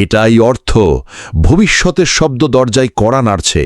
এটাই অর্থ। ভবিষ্যতের শব্দ দরজায় কড়া নাড়ছে।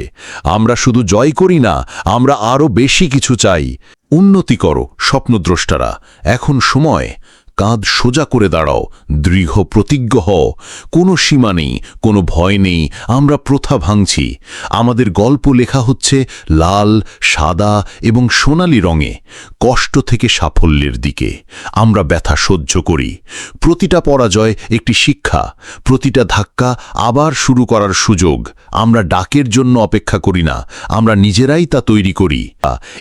আমরা শুধু জয় করি না, আমরা আরও বেশি কিছু চাই। উন্নতি করো, স্বপ্নদ্রষ্টারা। এখন সময়। কাঁধ সোজা করে দাঁড়াও, দৃঢ় প্রতিজ্ঞ হও। কোনো সীমা নেই, কোনো ভয় নেই, আমরা প্রথা ভাঙছি। আমাদের গল্প লেখা হচ্ছে লাল, সাদা এবং সোনালি রঙে, কষ্ট থেকে সাফল্যের দিকে। আমরা ব্যথা সহ্য করি। প্রতিটা পরাজয় একটি শিক্ষা, প্রতিটা ধাক্কা আবার শুরু করার সুযোগ। আমরা ডাকের জন্য অপেক্ষা করি না, আমরা নিজেরাই তা তৈরি করি।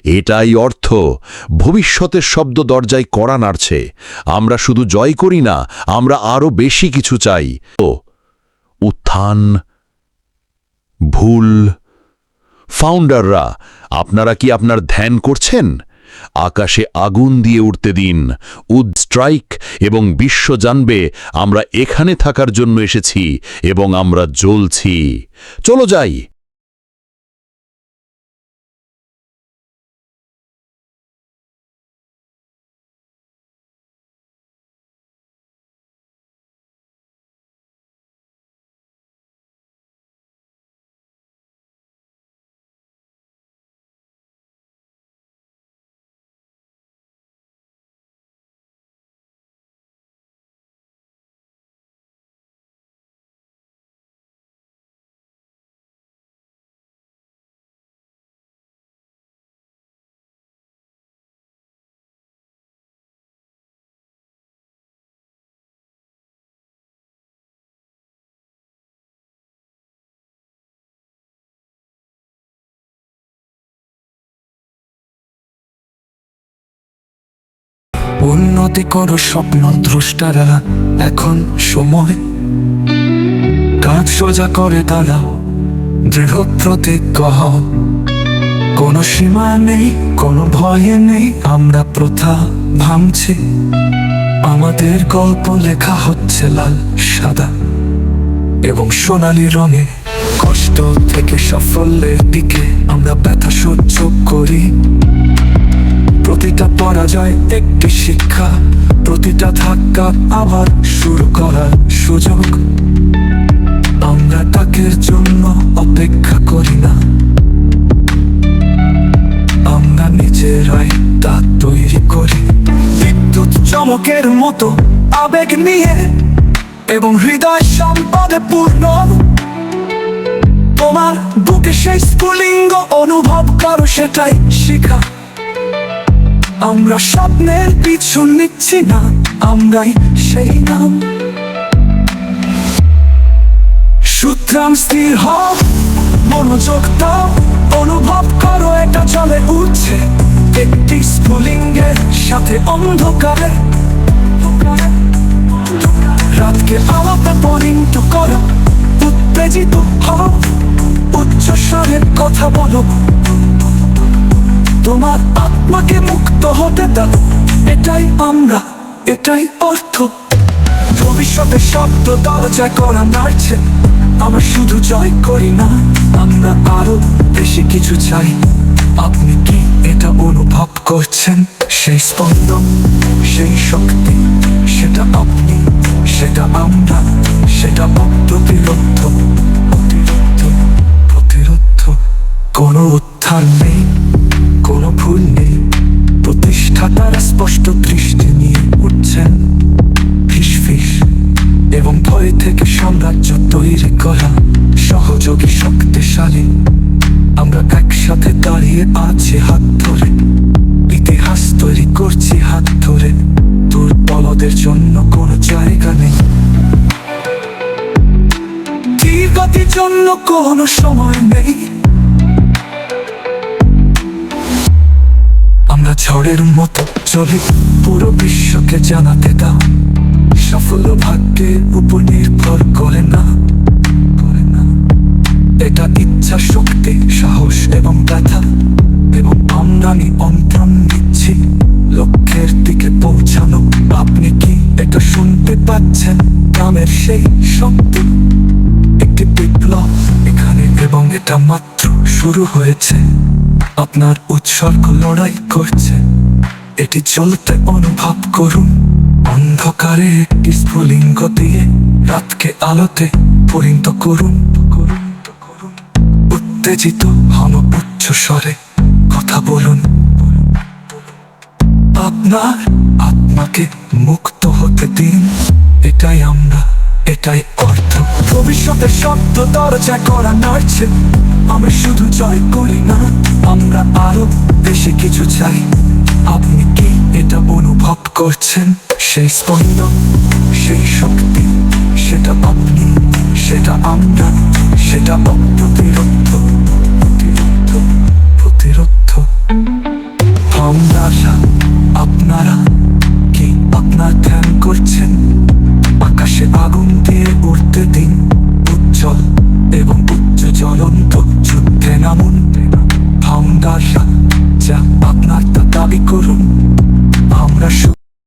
এটাই অর্থ। ভবিষ্যতের শব্দ দরজায় কড়া নাড়ছে। আমরা শুধু জয় করি না, আমরা আরও বেশি কিছু চাই। ও, উত্থান, ভুল ফাউন্ডাররা আপনারা কি আপনার ধ্যান করছেন? আকাশে আগুন দিয়ে উঠতে দিন, উদ স্ট্রাইক এবং বিশ্ব জানবে, আমরা এখানে থাকার জন্য এসেছি এবং আমরা জ্বলছি। চলো যাই। উন্নতি করো স্বপ্ন দ্রষ্টারা, এখন সময়। কাজ সোজা করে তারা দৃঢ় প্রতিজ্ঞ হও। কোনো সীমা নেই, কোনো ভয়ে নেই, আমরা প্রথা ভাঙছি। আমাদের গল্প লেখা হচ্ছে লাল, সাদা এবং সোনালি রঙে। কষ্ট থেকে সাফল্যের দিকে আমরা ব্যথা সহ্য করি। প্রতিটা পরাজয় একটি শিক্ষা। প্রতিটা ধাক্কা আবার শুরু করার সুযোগ। আমরা তাকের জন্য অপেক্ষা করি না। আমরা নিজেরাই তা তৈরি করি। বিদ্যুৎ চমকের মতো আবেগ নিয়ে এবং হৃদয় সম্পদে পূর্ণ। তোমার বুকে সেই স্ফুলিঙ্গ অনুভব করো সেটাই শিখা। আমরা স্বপ্নের পিছু নিচ্ছি না, আমরাই সেই নাম। সুতরাং স্থির হও, মনোযোগ দাও, অনুভব করো এটা চলে উঠছে। একটি স্ফুলিঙ্গের সাথে অন্ধকারে। রাতকে আলোতে পরিণত করো, উত্তেজিত হও উচ্চ স্বরের কথা বলো। তোমার আত্মাকে মুক্ত হতে দাও। এটাই আমরা, এটাই অর্থ। ভবিষ্যতে শব্দ দরজা করা নাড়ছে। আমরা শুধু জয় করি না, আমরা আরও বেশি কিছু চাই। আপনি কি এটা অনুভব করছেন? সেই স্পন্দন, সেই শক্তি, সেটা আপনি, সেটা আমরা, সেটা প্রতিরোধ প্রতিরোধ প্রতিরোধ কোনো উত্থান নেই। দাঁড়িয়ে আছি হাত ধরে। ইতিহাস তৈরি করছি হাত ধরে। দুর্বলদের জন্য কোনো জায়গা নেই। ধীর গতির জন্য কোনো সময় নেই। আমরা ঝড়ের মতো চলি। পুরো বিশ্বকে জানাতে দাও। সেই শব্দ একটি বিপ্লব। এখানে এবং এটা মাত্র শুরু হয়েছে। আপনার উৎসর্গ লড়াই করছে। এটি চলতে অনুভব করুন। অন্ধকারে একটি স্ফুলিঙ্গ দিয়ে রাতকে আলোতে পরিণত করুন। উত্তেজিত হন উচ্চ স্বরে। কথা বলুন। আপনার আত্মাকে মুক্ত হতে দিন। এটাই আমরা এটাই অর্থ। ভবিষ্যতের শব্দ দরজা করা আমরা শুধু জয় করি না, আমরা আরও বেশি কিছু চাই। আপনি কি এটা অনুভব করছেন? সেই স্পন্দন সেই শক্তি, সেটা আপনি, সেটা আমরা, সেটা প্রতিরোধ